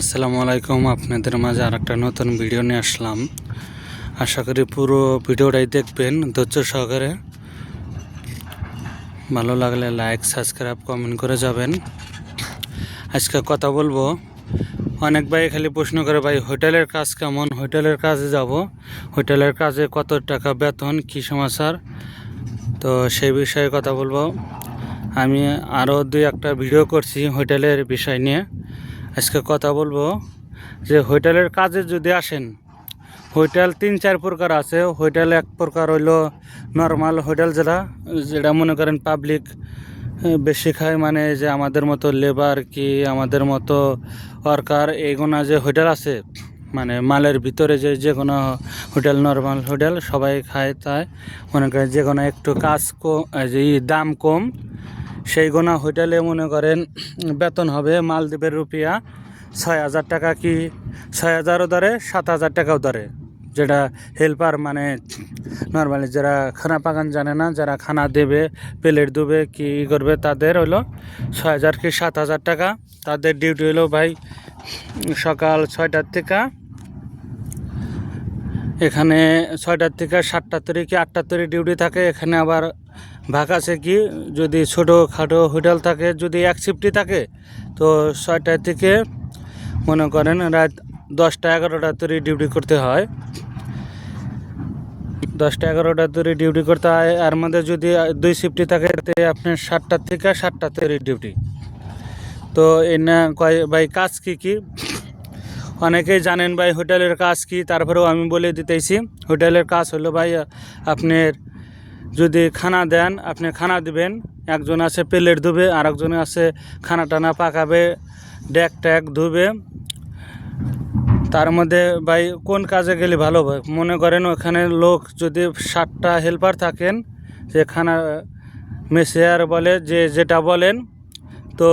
আসসালামু আলাইকুম, আপনাদের মাঝে আর একটা নতুন ভিডিও নিয়ে আসলাম। আশা করি পুরো ভিডিওটাই দেখবেন, ধৈর্য সহকারে। ভালো লাগলে লাইক, সাবস্ক্রাইব, কমেন্ট করে যাবেন। আজকে কথা বলব, অনেক ভাই খালি প্রশ্ন করে, ভাই, হোটেলের কাজ কেমন? হোটেলের কাজে যাব? হোটেলের কাজে কত টাকা বেতন? কী সমাচার? তো সেই বিষয়ে কথা বলব। আমি আরও দুই একটা ভিডিও করছি হোটেলের বিষয় নিয়ে। আজকে কথা বলব যে হোটেলের কাজে যদি আসেন, হোটেল তিন, চার প্রকার আছে। হোটেল এক প্রকার হইল নর্মাল হোটেল যেটা যেটা মনে করেন পাবলিক বেশি খায় মানে যে আমাদের মতো লেবার কি, আমাদের মতো ওয়ার্কার এইগুলা যে হোটেল আছে মানে মালের ভিতরে যে যে কোনো হোটেল নর্মাল হোটেল সবাই খায় তাই। মনে করেন যে কোনো একটু কাজ কম যে দাম কম সেই গোনা হোটেলে মনে করেন, বেতন হবে মালদ্বীপের রুপিয়া ছয় হাজার টাকা কি ছয় হাজারও ধরে, সাত হাজার টাকাও ধরে। যেটা হেল্পার মানে নর্মালি যারা খানা পাকান জানে না, যারা খানা দেবে, প্লেট দেবে, কি করবে তাদের হলো ছয় হাজার কি সাত হাজার টাকা। তাদের ডিউটি হলো ভাই সকাল ছয়টার থেকে, এখানে ছয়টার থেকে সাতটার তৈরি কি আটটার তৈরি ডিউটি থাকে, এখানে আবার ভাগ আছে কি? যদি ছোটো খাটো হোটেল থাকে, যদি এক শিফটি থাকে, তো ছয়টার থেকে মনে করেন রাত দশটা এগারোটা তৈরি ডিউটি করতে হয়। দশটা এগারোটা তৈরি ডিউটি করতে হয়। আর মধ্যে যদি দুই শিফটি থাকে, তাতে আপনার সাতটার থেকে সাতটা তৈরি ডিউটি তো এই না কয়, ভাই, কাজ কী কী? অনেকেই জানেন ভাই, হোটেলের কাজ কি? তারপরেও আমি বলে দিতেছি, হোটেলের কাজ হলো ভাই, আপনার যদি খানা দেন, আপনি খানা দিবেন। একজন আছে প্লেট ধুবে আর একজন আছে খানা টানা পাকাবে ড্যাক ট্যাক ধুবে। তার মধ্যে, ভাই, কোন কাজে গেলে ভালো হয়? মনে করেন ওখানে লোক যদি সাতটা হেল্পার থাকেন, যে খানা, মেসেয়ার বলে, যে যেটা বলেন, তো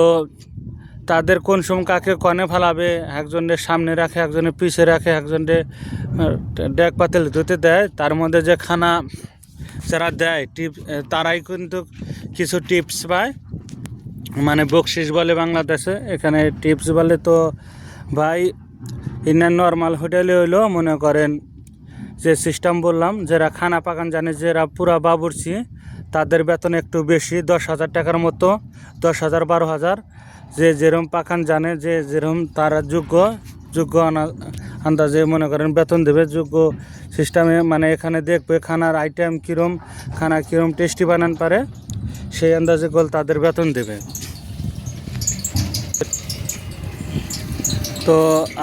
তাদের কোন সময় কাকে কনে ফালাবে? একজনের সামনে রাখে, একজনের পিছে রাখে একজনের ডেক পাতিল ধুতে দেয়। তার মধ্যে যে খানা যারা দেয় টিপ তারাই কিন্তু কিছু টিপস পায়। মানে বকশিস বলে বাংলাদেশে, এখানে টিপস বলে তো ভাই, ইন্ডিয়ান নর্মাল হোটেলে হইল, মনে করেন যে সিস্টেম বললাম, যারা খানা পাকান জানে, যারা পুরা বাবুরছি তাদের বেতন একটু বেশি, দশ হাজার টাকার মতো, দশ হাজার, বারো হাজার। যে যেরম পাকান জানে, যে যেরম তারা যোগ্য যোগ্য আন্দাজে মনে করেন বেতন দেবে, যোগ্য সিস্টেমে মানে এখানে দেখবে খানার আইটেম কীরম, খানা কীরম টেস্টি বানান পারে, সেই আন্দাজে গোল তাদের বেতন দেবে। তো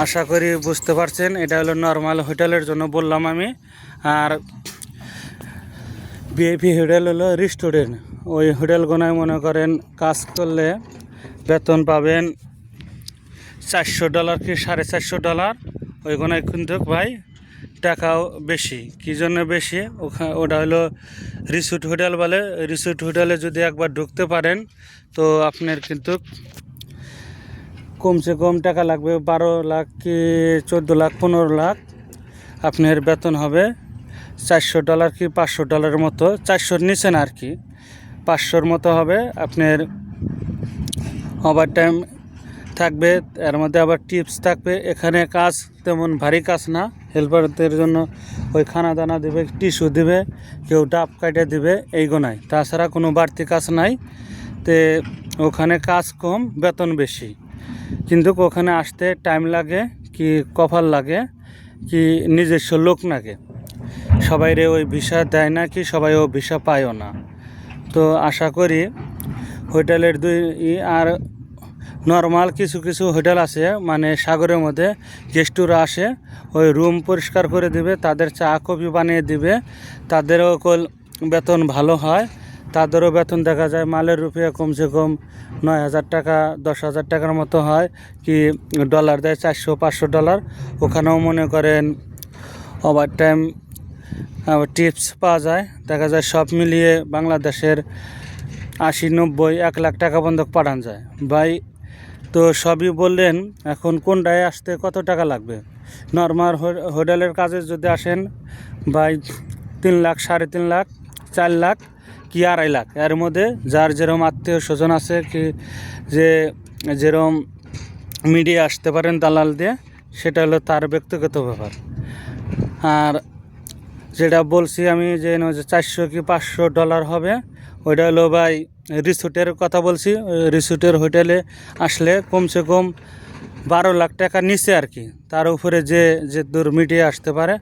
আশা করি বুঝতে পারছেন, এটা হলো নর্মাল হোটেলের জন্য বললাম আমি। আর বিএপি হোটেল হলো রেস্টুরেন্ট ওই হোটেলগুনায় মনে করেন কাজ করলে বেতন পাবেন চারশো ডলার কি সাড়ে চারশো ডলার ওইগুনায় কিন্তু ভাই টাকাও বেশি। কী জন্য বেশি? ওখা- ওটা হলো রিসোর্ট হোটেল বলে। রিসোর্ট হোটেলে যদি একবার ঢুকতে পারেন, তো আপনার কিন্তু কমসে কম টাকা লাগবে বারো লাখ কি চোদ্দ লাখ, পনেরো লাখ। আপনার বেতন হবে চারশো ডলার কি পাঁচশো ডলারের মতো। চারশোর নিচে না আর কি। পাঁচশোর মতো হবে। আপনার ওভার টাইম থাকবে, এর মধ্যে আবার টিপস থাকবে। এখানে কাজ তেমন ভারী কাজ না। হেল্পারদের জন্য ওই খানা দানা দেবে টিস্যু দেবে, কেউ ডাব কাটে দিবে এইগুনাই তাছাড়া কোনো বাড়তি কাজ নাই। তে ওখানে কাজ কম, বেতন বেশি। কিন্তু ওখানে আসতে টাইম লাগে, কি কপাল লাগে, কি নিজস্ব লোক লাগে সবাইরে ওই ভিসা দেয় না কি সবাই ও ভিসা পায়ও না। তো আশা করি হোটেলের দুই আর নর্মাল কিছু কিছু হোটেল আছে মানে সাগরের মধ্যে। গেস্টুরা আসে, ওই রুম পরিষ্কার করে দিবে, তাদের চা, কফি বানিয়ে দিবে। তাদেরও কল বেতন ভালো হয়। তাদেরও বেতন দেখা যায়, মালের রুপিয়া কমসে কম নয় হাজার টাকা, দশ হাজার টাকার মতো হয়। কি ডলার দেয় চারশো, পাঁচশো ডলার ওখানেও মনে করেন ওভার টাইম টিপস পাওয়া যায়। দেখা যায় সব মিলিয়ে বাংলাদেশের আশি, নব্বই, এক লাখ টাকা বন্ধক পাঠান যায়। ভাই তো সবই বললেন, এখন কোনটায় আসতে কত টাকা লাগবে? নর্মাল হোটেলের কাজে যদি আসেন, ভাই তিন লাখ, সাড়ে তিন লাখ, চার লাখ, কি আড়াই লাখ। এর মধ্যে যার যেরম আত্মীয় স্বজন আছে, কি যে যেরম মিডিয়া আসতে পারেন দালাল দিয়ে, সেটা হলো তার ব্যক্তিগত ব্যাপার। আর যেটা বলছি আমি যে চারশো কি পাঁচশো ডলার হবে ওইটা হলো ভাই রিসোর্টের কথা বলছি রিসোর্টের হোটেলে আসলে কমসে কম বারো লাখ টাকা নিচে আর কি। তার উপরে যে যে দূর মিটিয়ে আসতে পারে।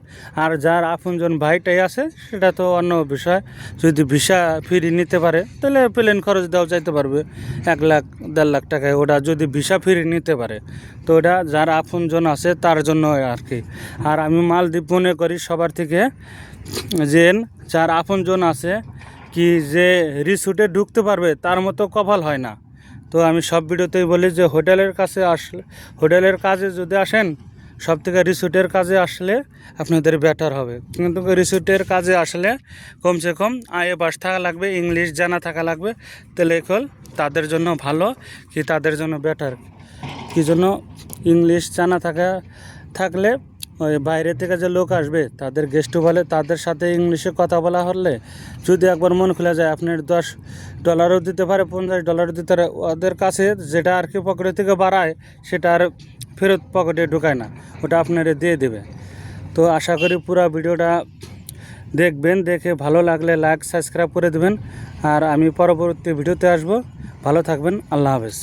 আর যার আপনজন ভাইটাই আছে, সেটা তো অন্য বিষয়। যদি ভিসা ফ্রি নিতে পারে, তাহলে প্লেন খরচ দেওয়া যাইতে পারবে। এক লাখ, দেড় লাখ টাকায় ওটা যদি ভিসা ফ্রি নিতে পারে, তো ওটা যার আপনজন আছে, তার জন্য আর কি। আর আমি মালদ্বীপ মনে করি সবার থেকে যে, যার আপনজন আছে কি যে রিসোর্টে ঢুকতে পারবে, তার মতো কপাল হয় না। তো আমি সব ভিডিওতেই বলি যে হোটেলের কাছে আসলে, হোটেলের কাজে যদি আসেন সব থেকে রিসোর্টের কাজে আসলে আপনাদের বেটার হবে। কিন্তু রিসোর্টের কাজে আসলে কমসে কম আয়ে বাস থাকা লাগবে, ইংলিশ জানা থাকা লাগবে, তাহলে কল তাদের জন্য ভালো, কি তাদের জন্য বেটার কি জন্য ইংলিশ জানা থাকা, থাকলে ওই বাইরে থেকে যে লোক আসবে, তাদের গেস্ট বলে, তাদের সাথে ইংলিশে কথা বলা হলে যদি একবার মন খুলে যায় আপনার দশ ডলারও দিতে পারে, পঞ্চাশ ডলারও দিতে পারে, ওদের কাছে যেটা আর কি পকেটে থেকে বাড়ায়, সেটা আর ফেরত পকেটে ঢুকায় না, ওটা আপনারা দিয়ে দেবে। তো আশা করি পুরো ভিডিওটা দেখবেন, দেখে ভালো লাগলে লাইক সাবস্ক্রাইব করে দেবেন। আর আমি পরবর্তী ভিডিওতে আসব। ভালো থাকবেন, আল্লাহ হাফেজ।